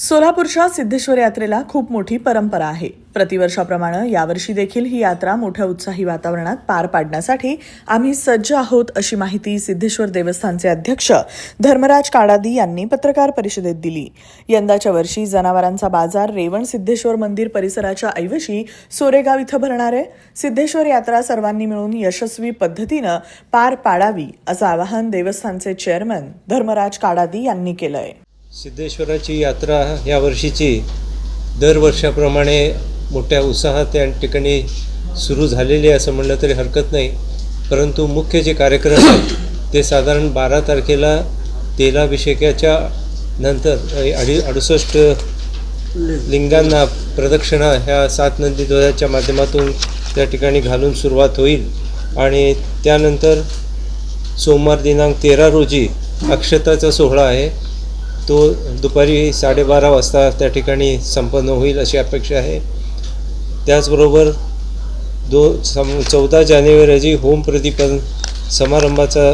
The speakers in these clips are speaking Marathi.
सोलापूरच्या सिद्धेश्वर यात्रेला खूप मोठी परंपरा आहे. प्रतिवर्षाप्रमाणे यावर्षी देखील ही यात्रा मोठ्या उत्साही वातावरणात पार पाडण्यासाठी आम्ही सज्ज आहोत अशी माहिती सिद्धेश्वर देवस्थानचे अध्यक्ष धर्मराज काडादी यांनी पत्रकार परिषदेत दिली. यंदाच्या वर्षी जनावरांचा बाजार रेवण सिद्धेश्वर मंदिर परिसराच्या ऐवजी सोरेगाव इथं भरणार आहे. सिद्धेश्वर यात्रा सर्वांनी मिळून यशस्वी पद्धतीनं पार पाडावी असं आवाहन देवस्थानचे चेअरमन धर्मराज काडादी यांनी केलं आहे सिद्धेश्वराची यात्रा या वर्षीची दरवर्षाप्रमाणे मोठ्या उत्साहात या ठिकाणी सुरू झालेली आहे असं म्हणलं तरी हरकत नाही. परंतु मुख्य जे कार्यक्रम आहेत ते साधारण बारा तारखेला तेलाभिषेकाच्या नंतर अडी अडुसष्ट लिंगांना प्रदक्षिणा ह्या सात नंदीध्वजाच्या माध्यमातून त्या ठिकाणी घालून सुरुवात होईल. आणि त्यानंतर सोमवार दिनांक तेरा रोजी अक्षताचा सोहळा आहे. तो दुपारी साडेबारा वाजता त्या ठिकाणी संपन्न होईल अशी अपेक्षा आहे. त्याचबरोबर दो सम चौदा जानेवारी रोजी होम प्रदीपन समारंभाचा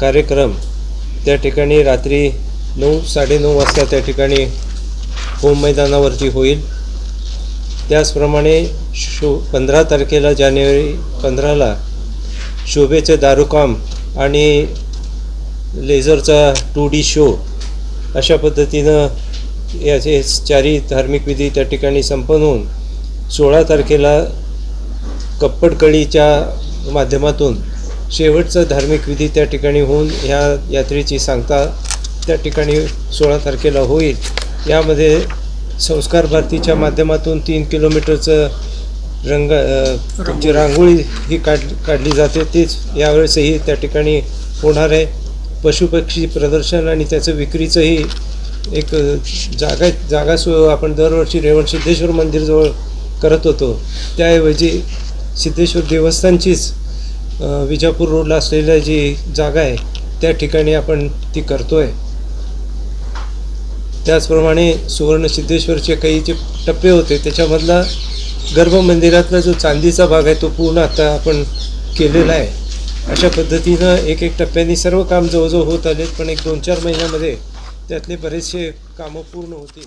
कार्यक्रम त्या ठिकाणी रात्री नऊ साडेनऊ वाजता त्या ठिकाणी होम मैदानावरती होईल. त्याचप्रमाणे शो पंधरा तारखेला जानेवारी पंधराला शोभेचं दारुकाम आणि लेझरचा टू डी शो अशा पद्धतीनं याचे चारी धार्मिक विधी त्या ठिकाणी संपन्न होऊन सोळा तारखेला कप्पडकळीच्या माध्यमातून शेवटचा धार्मिक विधी त्या ठिकाणी होऊन ह्या यात्रेची सांगता त्या ठिकाणी सोळा तारखेला होईल. यामध्ये संस्कार भारतीच्या माध्यमातून तीन किलोमीटरचं रंग रांगोळी ही काढ काढली जाते. तीच यावेळेसही त्या ठिकाणी होणार आहे. पशुपक्षी प्रदर्शन आणि त्याचं विक्रीचंही एक जागा जागा सो आपण दरवर्षी रेवण सिद्धेश्वर मंदिरजवळ करत होतो. त्याऐवजी सिद्धेश्वर देवस्थानचीच विजापूर रोडला असलेल्या जी जागा आहे त्या ठिकाणी आपण ती करतो आहे त्याचप्रमाणे सुवर्ण सिद्धेश्वरचे काही जे टप्पे होते त्याच्यामधला गर्भमंदिरातला जो चांदीचा भाग आहे तो पूर्ण आता आपण केलेला आहे. अशा पद्धतीनं एक एक टप्प्याने सर्व काम जवळजवळ होत आलेत पण एक दोन चार महिन्यामध्ये त्यातले बरेचसे कामं पूर्ण होतील.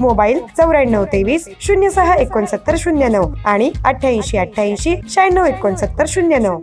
मोबाईल चौऱ्याण्णव तेवीस शून्य सहा एकोणसत्तर शून्य नऊ आणि अठ्ठ्याऐंशी अठ्ठ्याऐंशी शहाण्णव एकोणसत्तर शून्य नऊ.